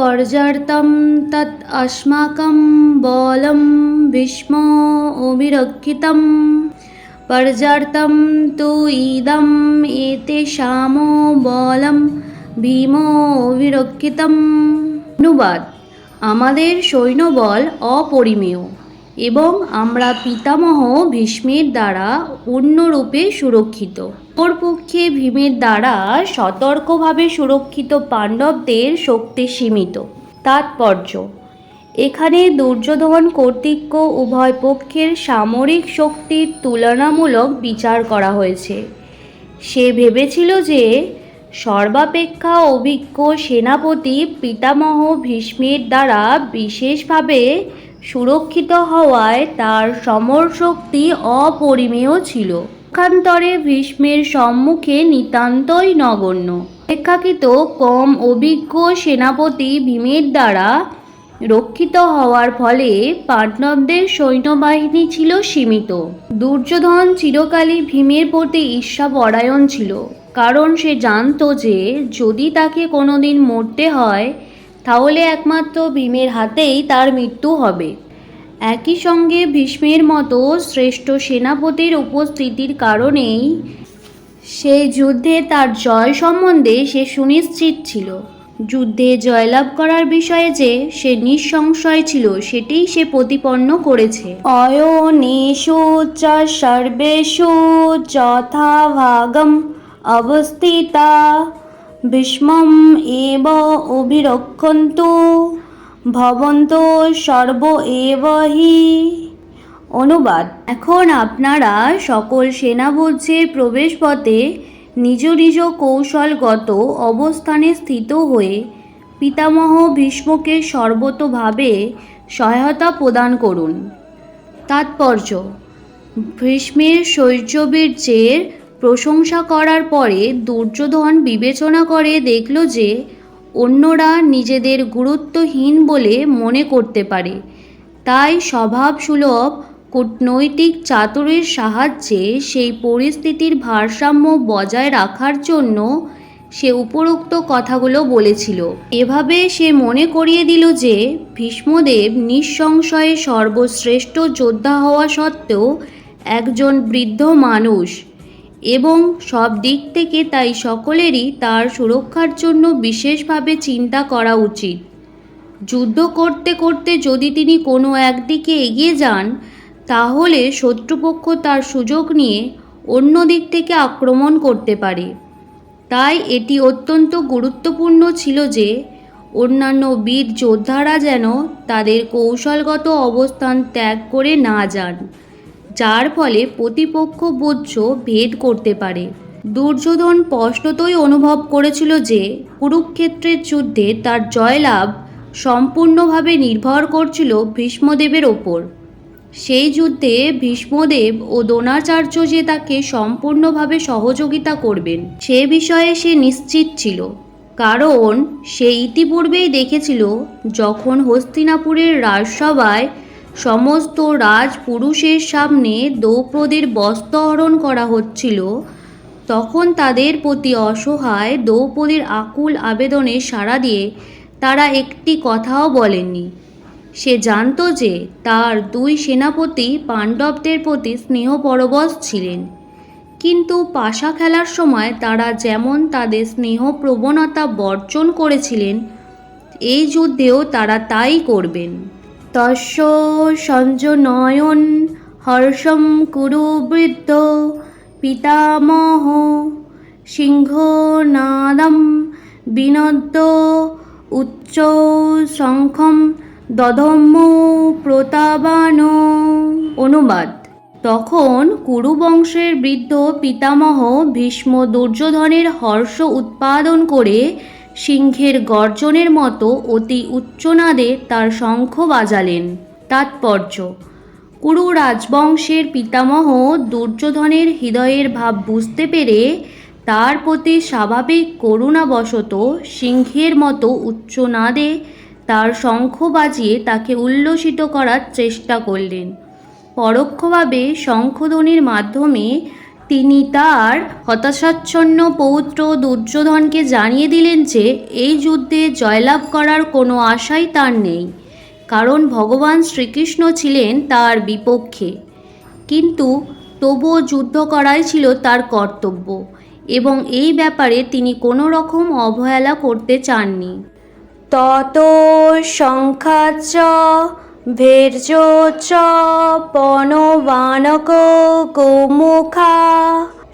পর্যার্তম তৎ অস্মাকম বলম ভীষ্ম অবিরক্ষিতম পর্যার্তম তু ইদম এতে শ্যামো বলম ভীম অবিরক্ষিতম অনুবাদ আমাদের সৈন্যবল অপরিমেয়। এবং আমরা পিতামহ ভীষ্মের দ্বারা অন্যরূপে সুরক্ষিত। অপরপক্ষে ভীমের দ্বারা সতর্কভাবে সুরক্ষিত পাণ্ডবদের শক্তি সীমিত। তাৎপর্য, এখানে দুর্যোধন কর্তৃক উভয় পক্ষের সামরিক শক্তির তুলনামূলক বিচার করা হয়েছে। সে ভেবেছিল যে সর্বাপেক্ষা অভিজ্ঞ সেনাপতি পিতামহ ভীষ্মের দ্বারা বিশেষভাবে সুরক্ষিত হওয়ায় তার সমর শক্তি অপরিমেয় ছিল। পক্ষান্তরে ভীষ্মের সম্মুখে নিতান্তই নগণ্য। অপেক্ষাকৃত কম অভিজ্ঞ সেনাপতি ভীমের দ্বারা রক্ষিত হওয়ার ফলে পাণ্ডবদের সৈন্যবাহিনী ছিল সীমিত। দুর্যোধন চিরকালই ভীমের প্রতি ঈর্ষাপরায়ণ ছিল। কারণ সে জানতো যে যদি তাকে কোনোদিন মরতে হয় তাহলে একমাত্র ভীমের হাতেই তার মৃত্যু হবে। একই সঙ্গে ভীষ্মের মতো শ্রেষ্ঠ সেনাপতির উপস্থিতির কারণেই সেই যুদ্ধে তার জয় সম্বন্ধে সে সুনিশ্চিত ছিল। যুদ্ধে জয়লাভ করার বিষয়ে যে সে নিঃসংশয় ছিল, সেটিই সে প্রতিপন্ন করেছে। অয়নেষু চ সর্বেষু যথাভাগম অবস্থিতা ভীষ্মম এব অভিরক্ষন্তু, ভবন্ত সর্ব এব হি। অনুবাদ, এখন আপনারা সকল সেনাবজ্যের প্রবেশপথে নিজ নিজ কৌশলগত অবস্থানে স্থিত হয়ে পিতামহ ভীষ্মকে সর্বতোভাবে সহায়তা প্রদান করুন। তাৎপর্য, ভীষ্মের শৌর্যবীর্যের প্রশংসা করার পরে দুর্যোধন বিবেচনা করে দেখল যে অন্যরা নিজেদের গুরুত্বহীন বলে মনে করতে পারে। তাই স্বভাবসুলভ কূটনৈতিক চাতুরের সাহায্যে সেই পরিস্থিতির ভারসাম্য বজায় রাখার জন্য সে উপরোক্ত কথাগুলো বলেছিল। এভাবে সে মনে করিয়ে দিল যে ভীষ্মদেব নিঃসংশয়ে সর্বশ্রেষ্ঠ যোদ্ধা হওয়া সত্ত্বেও একজন বৃদ্ধ মানুষ এবং সব দিক থেকে তাই সকলেরই তার সুরক্ষার জন্য বিশেষভাবে চিন্তা করা উচিত। যুদ্ধ করতে করতে যদি তিনি কোনো একদিকে এগিয়ে যান, তাহলে শত্রুপক্ষ তার সুযোগ নিয়ে অন্য দিক থেকে আক্রমণ করতে পারে। তাই এটি অত্যন্ত গুরুত্বপূর্ণ ছিল যে, অন্যান্য বীর যোদ্ধারা যেন তাদের কৌশলগত অবস্থান ত্যাগ করে না যান। যার ফলে প্রতিপক্ষ বোঝ ভেদ করতে পারে। দুর্যোধন স্পষ্টতই অনুভব করেছিল যে কুরুক্ষেত্রের যুদ্ধে তার জয়লাভ সম্পূর্ণভাবে নির্ভর করছিল ভীষ্মদেবের ওপর। সেই যুদ্ধে ভীষ্মদেব ও দ্রোণাচার্য যে তাকে সম্পূর্ণভাবে সহযোগিতা করবেন, সে বিষয়ে সে নিশ্চিত ছিল। কারণ সে ইতিপূর্বেই দেখেছিল, যখন হস্তিনাপুরের রাজসভায় সমস্ত রাজপুরুষের সামনে দ্রৌপদীর বস্ত্রহরণ করা হচ্ছিল। তখন তাদের প্রতি অসহায় দ্রৌপদীর আকুল আবেদনে সাড়া দিয়ে তারা একটি কথাও বলেননি। সে জানত যে তার দুই সেনাপতি পাণ্ডবদের প্রতি স্নেহপরবশ ছিলেন। কিন্তু পাশা খেলার সময় তারা যেমন তাদের স্নেহ প্রবণতা বর্জন করেছিলেন, এই যুদ্ধেও তারা তাই করবেন। তস্য সঞ্জনয়ন হর্ষম কুরু বৃদ্ধ পিতামহ সিংহনাদম বিনদ্য উচ্চ শঙ্খম দধম্য প্রতাবান। অনুবাদ। তখন কুরু বংশের বৃদ্ধ পিতামহ ভীষ্ম দুর্যোধনের হর্ষ উৎপাদন করে সিংহের গর্জনের মতো অতি উচ্চনাদে তার শঙ্খ বাজালেন। তাৎপর্য, কুরু রাজবংশের পিতামহ দুর্যোধনের হৃদয়ের ভাব বুঝতে পেরে তার প্রতি স্বাভাবিক করুণাবশত সিংহের মতো উচ্চনাদে তার শঙ্খ বাজিয়ে তাকে উল্লসিত করার চেষ্টা করলেন। পরোক্ষভাবে শঙ্খধ্বনির মাধ্যমে তিনি তার হতাশাচ্ছন্ন পৌত্র দুর্যোধনকে জানিয়ে দিলেন যে, এই যুদ্ধে জয়লাভ করার কোনো আশাই তার নেই, কারণ ভগবান শ্রীকৃষ্ণ ছিলেন তার বিপক্ষে। কিন্তু তবুও যুদ্ধ করাই ছিল তার কর্তব্য এবং এই ব্যাপারে তিনি কোনো রকম অবহেলা করতে চাননি। তত ভের্য চ পনবানক গোমুখা,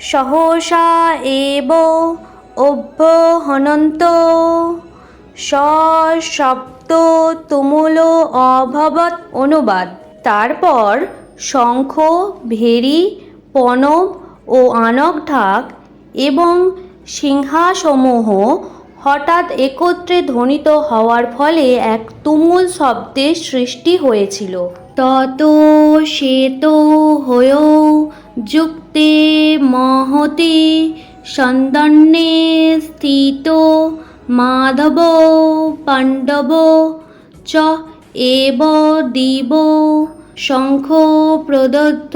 সহসা এব অভ্যহনন্ত সশব্দ তুমুল অভবৎ অনুবাদ। তারপর শঙ্খ, ভেরি, পনব ও আনক ঢাক এবং সিংহাসমূহ হঠাৎ একত্রে ধ্বনিত হওয়ার ফলে এক তুমুল শব্দের সৃষ্টি হয়েছিল। তত শ্বেত হয়েও যুক্তে মহতে সন্দন্যে স্থিত মাধব পাণ্ডব চ এব দিব শঙ্খ প্রদত্ত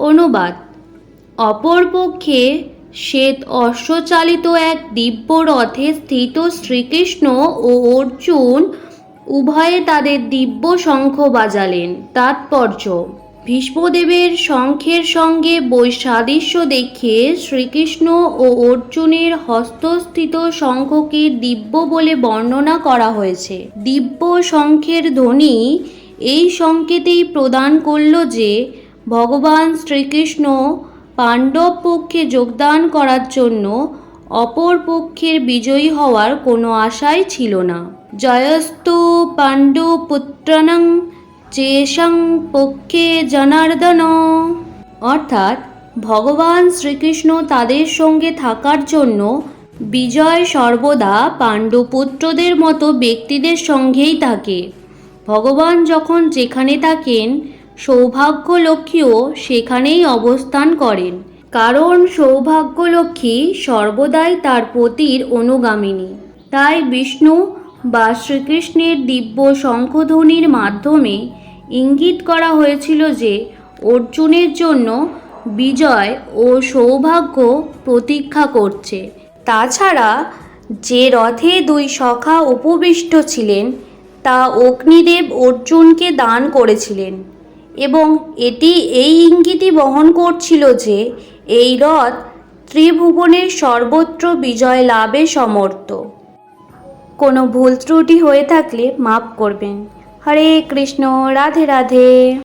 অনুবাদ। অপরপক্ষে শ্বেত অশ্বচালিত এক দিব্য রথে স্থিত শ্রীকৃষ্ণ ও অর্জুন উভয়ে তাদের দিব্য শঙ্খ বাজালেন। তাৎপর্য, ভীষ্মদেবের শঙ্খের সঙ্গে বৈসাদৃশ্য দেখে শ্রীকৃষ্ণ ও অর্জুনের হস্তস্থিত শঙ্খকে দিব্য বলে বর্ণনা করা হয়েছে। দিব্য শঙ্খের ধ্বনি এই সংকেতেই প্রদান করল যে, ভগবান শ্রীকৃষ্ণ পাণ্ডব পক্ষে যোগদান করার জন্য অপর পক্ষের বিজয়ী হওয়ার কোনো আশাই ছিল না। জয়স্তু পাণ্ডুপুত্রাণং চেষাং পক্ষে জনার্দন। অর্থাৎ ভগবান শ্রীকৃষ্ণ তাদের সঙ্গে থাকার জন্য বিজয় সর্বদা পাণ্ডুপুত্রদের মতো ব্যক্তিদের সঙ্গেই থাকে। ভগবান যখন যেখানে থাকেন সৌভাগ্যলক্ষ্মীও সেখানেই অবস্থান করেন। কারণ সৌভাগ্যলক্ষ্মী সর্বদাই তার পতির অনুগামিনী। তাই বিষ্ণু বা শ্রীকৃষ্ণের দিব্য শঙ্খধ্বনির মাধ্যমে ইঙ্গিত করা হয়েছিল যে, অর্জুনের জন্য বিজয় ও সৌভাগ্য প্রতীক্ষা করছে। তাছাড়া যে রথে দুই সখা উপবিষ্ট ছিলেন, তা অগ্নিদেব অর্জুনকে দান করেছিলেন। এবং এটি এই ইঙ্গিতই বহন করছিল যে এই রথ ত্রিভুবনের সর্বত্র বিজয় লাভে সমর্থ। কোনো ভুল ত্রুটি হয়ে থাকলে মাফ করবেন। হরে কৃষ্ণ, রাধে রাধে।